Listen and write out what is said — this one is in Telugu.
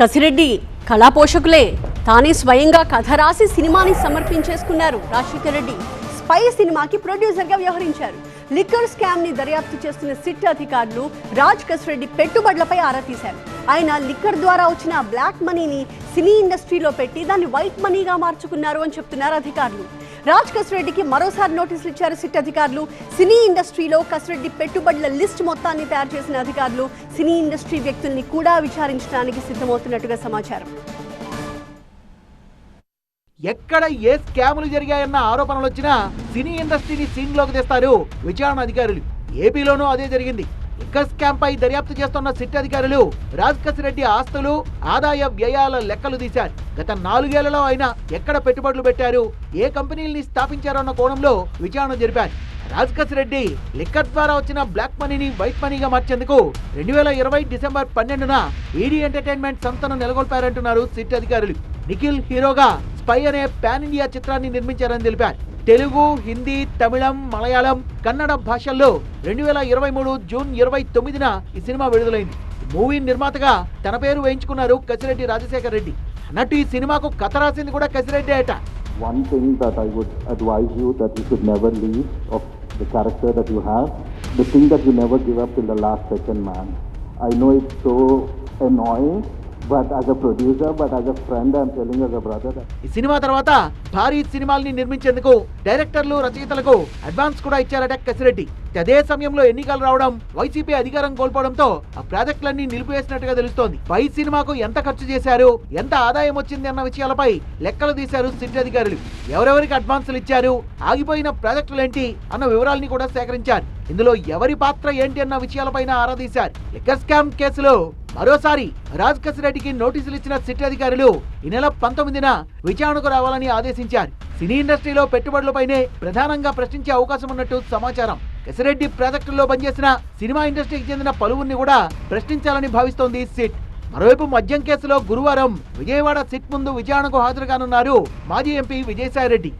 కసిరెడ్డి కళా పోషకులే తానే స్వయంగా కథ రాసి సినిమాని సమర్పించేసుకున్నారు రాజశేఖర్ రెడ్డి. స్పై సినిమాకి ప్రొడ్యూసర్గా వ్యవహరించారు. లిక్కర్ స్కామ్ని దర్యాప్తు చేస్తున్న సిట్ అధికారులు రాజ్ కసిరెడ్డి పెట్టుబడులపై ఆరా తీశారు. ఆయన లిక్కర్ ద్వారా వచ్చిన బ్లాక్ మనీని సినీ ఇండస్ట్రీలో పెట్టి దాన్ని వైట్ మనీగా మార్చుకున్నారు అని చెప్తున్నారు అధికారులు. రాజ్ కసిరెడ్డికి మరోసారి నోటీసులు ఇచ్చారు సిట్ అధికారులు. సినీ ఇండస్ట్రీలో కసిరెడ్డి పెట్టుబడుల లిస్ట్ మొత్తాన్ని తయారు చేసిన అధికారులు సినీ ఇండస్ట్రీ వ్యక్తుల్ని కూడా విచారించడానికి సిద్ధమవుతున్నట్టుగా సమాచారం. ఎక్కడ ఏ స్కాములు జరిగాయన్న ఆరోపణలు వచ్చినా సినీ ఇండస్ట్రీని సీన్లోకి తెస్తారు విచారణ అధికారులు. ఏపీలోనూ అదే జరిగింది. లిక్కర్ స్కామ్ పై దర్యాప్తు చేస్తున్న సిట్ అధికారులు రాజ్ రెడ్డి ఆస్తులు ఆదాయ వ్యయాల లెక్కలు తీశారు. గత నాలుగేళ్ళలో ఆయన ఎక్కడ పెట్టుబడులు పెట్టారు ఏ కంపెనీల్ని స్థాపించారన్న కోణంలో విచారణ జరిపారు. రాజ్ రెడ్డి లిక్కర్ ద్వారా వచ్చిన బ్లాక్ మనీని వైట్ మనీగా మార్చేందుకు రెండు వేల ఇరవై డిసెంబర్ పన్నెండున ఈడీ ఎంటర్టైన్మెంట్ సంస్థను నెలకొల్పారంటున్నారు సిట్ అధికారులు. నిఖిల్ హీరోగా స్పై అనే పాన్ ఇండియా చిత్రాన్ని నిర్మించారని తెలిపారు. తెలుగు హిందీ తమిళం మలయాళం కన్నడ భాషల్లో రెండు వేల ఇరవై మూడు జూన్ ఇరవై తొమ్మిదిన ఈ సినిమా విడుదలైంది. మూవీ నిర్మాతగా తన పేరు వేయించుకున్నారు కసిరెడ్డి రాజశేఖర రెడ్డి. అన్నట్టు ఈ సినిమాకు కథ రాసింది కూడా కసిరెడ్డి అట. One thing I would advise you that you should never leave off the that you have the thing that you never give last second man I know it so annoying ఈ సినిమా తర్వాత భారీ సినిమాల్ని నిర్మించేందుకు డైరెక్టర్లు రచయితలకు అడ్వాన్స్ కూడా ఇచ్చారట కసిరెడ్డి. అదే సమయంలో ఎన్నికలు రావడం వైసీపీ అధికారం కోల్పోవడంతో ఆ ప్రాజెక్టులన్నీ నిలిపివేసినట్టుగా తెలుస్తోంది. పై సినిమాకు ఎంత ఖర్చు చేశారు ఎంత ఆదాయం వచ్చింది అన్న విషయాలపై లెక్కలు తీశారు సిట్ అధికారులు. ఎవరెవరికి అడ్వాన్సులు ఇచ్చారు ఆగిపోయిన ప్రాజెక్టులేంటి అన్న వివరాల్ని కూడా సేకరించారు. ఇందులో ఎవరి పాత్ర ఏంటి అన్న విషయాలపైన ఆరా తీశారు. లిక్కర్ స్కామ్ కేసులో మరోసారి రాజ్ రెడ్డికి నోటీసులు ఇచ్చిన సిట్ అధికారులు ఈ నెల పంతొమ్మిదిన విచారణకు రావాలని ఆదేశించారు. సినీ ఇండస్ట్రీలో పెట్టుబడులపైనే ప్రధానంగా ప్రశ్నించే అవకాశం ఉన్నట్టు సమాచారం. కసిరెడ్డి ప్రాజెక్టుల్లో పనిచేసిన సినిమా ఇండస్ట్రీకి చెందిన పలువురిని కూడా ప్రశ్నించాలని భావిస్తోంది సిట్. మరోవైపు మద్యం కేసులో గురువారం విజయవాడ సిట్ ముందు విచారణకు హాజరుకానున్నారు మాజీ ఎంపీ విజయసాయిరెడ్డి